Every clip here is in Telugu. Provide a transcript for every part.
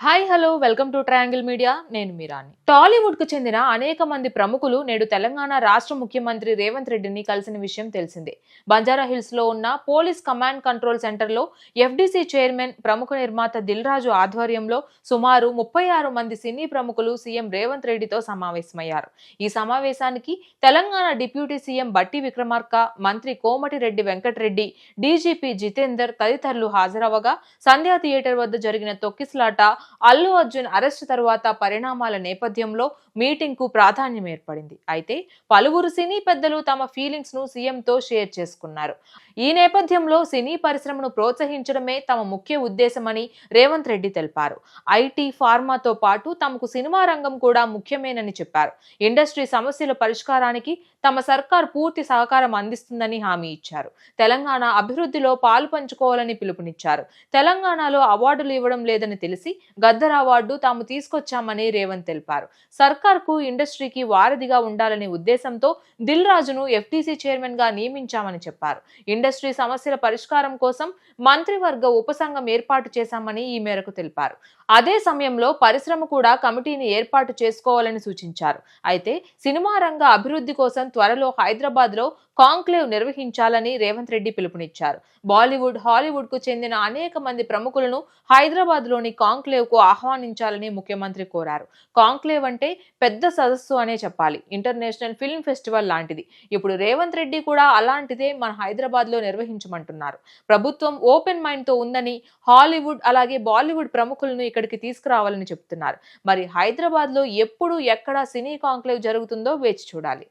Hi hello welcome to triangle media నేను మీరాని టాలీవుడ్కు చెందిన అనేక మంది ప్రముఖులు నేడు తెలంగాణ రాష్ట్ర ముఖ్యమంత్రి రేవంత్ రెడ్డిని కలిసిన విషయం తెలిసిందే. బంజారా హిల్స్లో ఉన్న పోలీస్ కమాండ్ కంట్రోల్ సెంటర్లో ఎఫ్డీసీ చైర్మన్ ప్రముఖ నిర్మాత దిల్ రాజు ఆధ్వర్యంలో సుమారు ముప్పై ఆరు మంది సినీ ప్రముఖులు సీఎం రేవంత్ రెడ్డితో సమావేశమయ్యారు. ఈ సమావేశానికి తెలంగాణ డిప్యూటీ సీఎం బట్టి విక్రమార్క మంత్రి కోమటిరెడ్డి వెంకటరెడ్డి డీజీపీ జితేందర్ తదితరులు హాజరవగా సంధ్యా థియేటర్ వద్ద జరిగిన తొక్కిసలాట అల్లు అర్జున్ అరెస్టు తరువాత పరిణామాల నేపథ్యంలో మీటింగ్కు ప్రాధాన్యం ఏర్పడింది. అయితే పలువురు సినీ పెద్దలు తమ ఫీలింగ్స్ను సీఎంతో షేర్ చేసుకున్నారు. ఈ నేపథ్యంలో సినీ పరిశ్రమను ప్రోత్సహించడమే తమ ముఖ్య ఉద్దేశమని రేవంత్ రెడ్డి తెలిపారు. ఐటీ ఫార్మాతో పాటు తమకు సినిమా రంగం కూడా ముఖ్యమేనని చెప్పారు. ఇండస్ట్రీ సమస్యల పరిష్కారానికి తమ సర్కార్ పూర్తి సహకారం అందిస్తుందని హామీ ఇచ్చారు. తెలంగాణ అభివృద్ధిలో పాలు పంచుకోవాలని పిలుపునిచ్చారు. తెలంగాణలో అవార్డులు ఇవ్వడం లేదని తెలిసి గద్దర్ అవార్డు తాము తీసుకొచ్చామని రేవంత్ తెలిపారు. సర్కార్కు ఇండస్ట్రీకి వారధిగా ఉండాలనే ఉద్దేశంతో దిల్ రాజును ఎఫ్టీసీ చైర్మన్గా నియమించామని చెప్పారు. ఇండస్ట్రీ సమస్యల పరిష్కారం కోసం మంత్రివర్గ ఉపసంఘం ఏర్పాటు చేశామని ఈ మేరకు తెలిపారు. అదే సమయంలో పరిశ్రమ కూడా కమిటీని ఏర్పాటు చేసుకోవాలని సూచించారు. అయితే సినిమా రంగ అభివృద్ధి కోసం త్వరలో హైదరాబాద్లో కాంక్లేవ్ నిర్వహించాలని రేవంత్ రెడ్డి పిలుపునిచ్చారు. బాలీవుడ్ హాలీవుడ్కు చెందిన అనేక మంది ప్రముఖులను హైదరాబాద్లోని కాంక్లేవ్ కు ఆహ్వానించాలని ముఖ్యమంత్రి కోరారు. కాంక్లేవ్ అంటే పెద్ద సదస్సు అనే చెప్పాలి. ఇంటర్నేషనల్ ఫిల్మ్ ఫెస్టివల్ లాంటిది. ఇప్పుడు రేవంత్ రెడ్డి కూడా అలాంటిదే మన హైదరాబాద్లో నిర్వహించమంటున్నారు. ప్రభుత్వం ఓపెన్ మైండ్తో ఉందని హాలీవుడ్ అలాగే బాలీవుడ్ ప్రముఖులను ఇక్కడికి తీసుకురావాలని చెప్తున్నారు. మరి హైదరాబాద్లో ఎప్పుడు ఎక్కడ సినీ కాంక్లేవ్ జరుగుతుందో వేచి చూడాలి.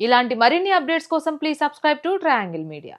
ఇలాంటి మరిన్ని అప్డేట్స్ కోసం please subscribe to triangle media.